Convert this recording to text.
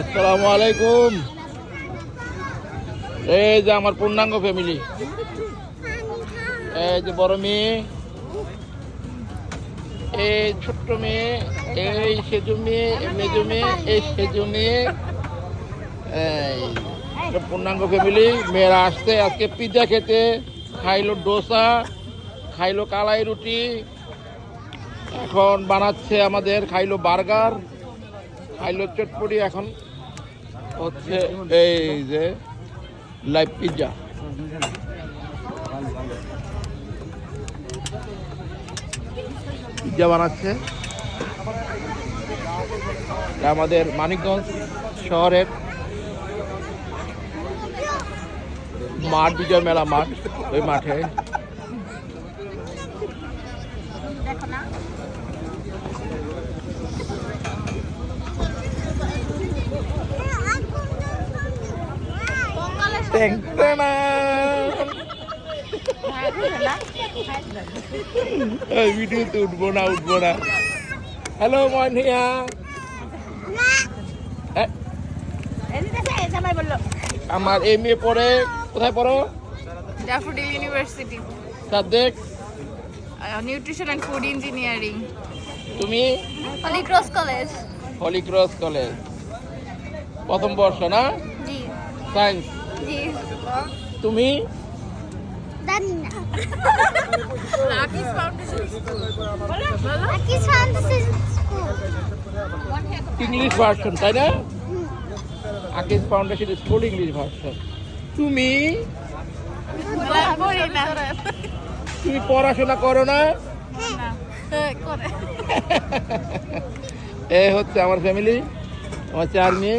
আসসালামু আলাইকুম। এই যে আমার পূর্ণাঙ্গ ফ্যামিলি এই যে বড় মেয়ে। এই ছোট্ট মেয়ে, এই সেজু মেয়ে মেজু মেয়ে, এই সেজু মেয়ে। এই পূর্ণাঙ্গ ফ্যামিলি মেয়েরা আসছে আজকে পিৎজা খেতে। খাইলো ডোসা, খাইলো কালাই রুটি। এখন বানাচ্ছে আমাদের, খাইলো বার্গার। খাইলো চটপটি এখন হচ্ছে এই যে লাইভ পিৎজা পিৎজা বানাচ্ছে। আমাদের মানিকগঞ্জ শহরের মাঠ, বিজয় মেলা মাঠ, ওই মাঠে। ভিডিওতে উঠবো না উঠবো না। হ্যালো ময়নিয়া এ, আমার এই মেয়ে পড়ে। কোথায় পড়ো? Daffodil University Sadek nutrition and food engineering তুমি? Holy Cross college Holy Cross college প্রথম বর্ষ না? জি। সায়েন্স জি। তুমি? জানি না লাকিস ফাউন্ডেশন স্কুল। কি শান্তি স্কুল। ইংলিশ ভার্সন তাই না? আকিস ফাউন্ডেশন স্কুল ইংলিশ ভার্সন তুমি? তুমি পড়াশোনা করো না? হ্যাঁ, এ হচ্ছে আমার ফ্যামিলি আমার চার মেয়ে।